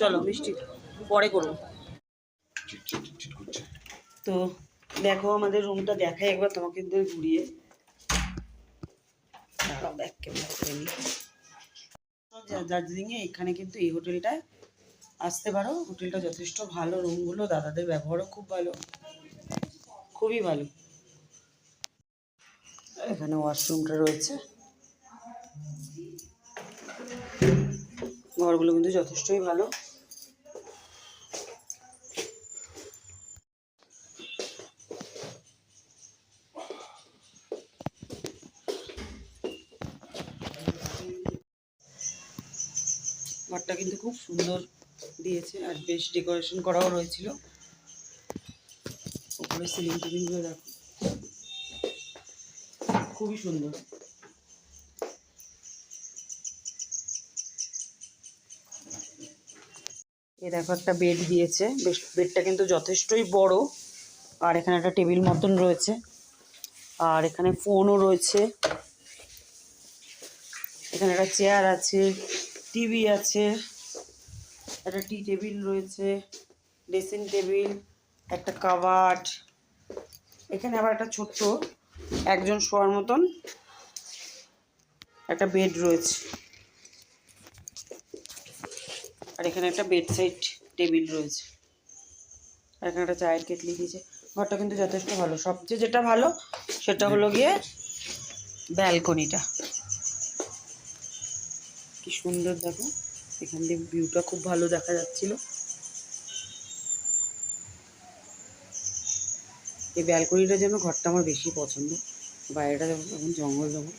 চলো, মিষ্টি, পরে করব। তো দেখো, আমাদের রুমটা দেখাই একবার তোমাকে ঘুরিয়ে। করে নিই দার্জিলিংয়ে এখানে কিন্তু এই হোটেলটায় আসতে পারো। হোটেলটা যথেষ্ট ভালো, রুমগুলো দাদাদের ব্যবহারও খুব ভালো। খুবই ভালো। এখানে ওয়াশরুমটা রয়েছে। ঘরগুলো কিন্তু যথেষ্টই ভালো। ঘরটা কিন্তু খুব সুন্দর। দিয়েছে আর বেশ ডেকোরেশন করাও রয়েছিল। উপরে সিলিং টিলিংগুলো দেখো। খুবই সুন্দর। এ দেখো একটা বেড দিয়েছে। বেশ বেডটা কিন্তু যথেষ্টই বড়। আর এখানে একটা টেবিল মতন রয়েছে। আর এখানে ফোনও রয়েছে। এখানে একটা চেয়ার আছে টিভি আছে। একটা টি টেবিল রয়েছে, ড্রেসিং টেবিল, একটা কাবাট এখানে আবার একটা ছোট্ট একজন শোয়ার মতন একটা বেড রয়েছে। আর এখানে একটা বেড সাইড টেবিল রয়েছে। আর এখানে একটা চায়ের কেটলি দিয়েছে। ঘরটা কিন্তু যথেষ্ট ভালো। সবচেয়ে যেটা ভালো, সেটা হলো গিয়ে ব্যালকনিটা। কি সুন্দর দেখো। এখান দিয়ে ভিউটা খুব ভালো দেখা যাচ্ছিল। এই ব্যালকনিটা যেন ঘরটা আমার বেশি পছন্দ। বাইরেটা যেমন জঙ্গল জঙ্গল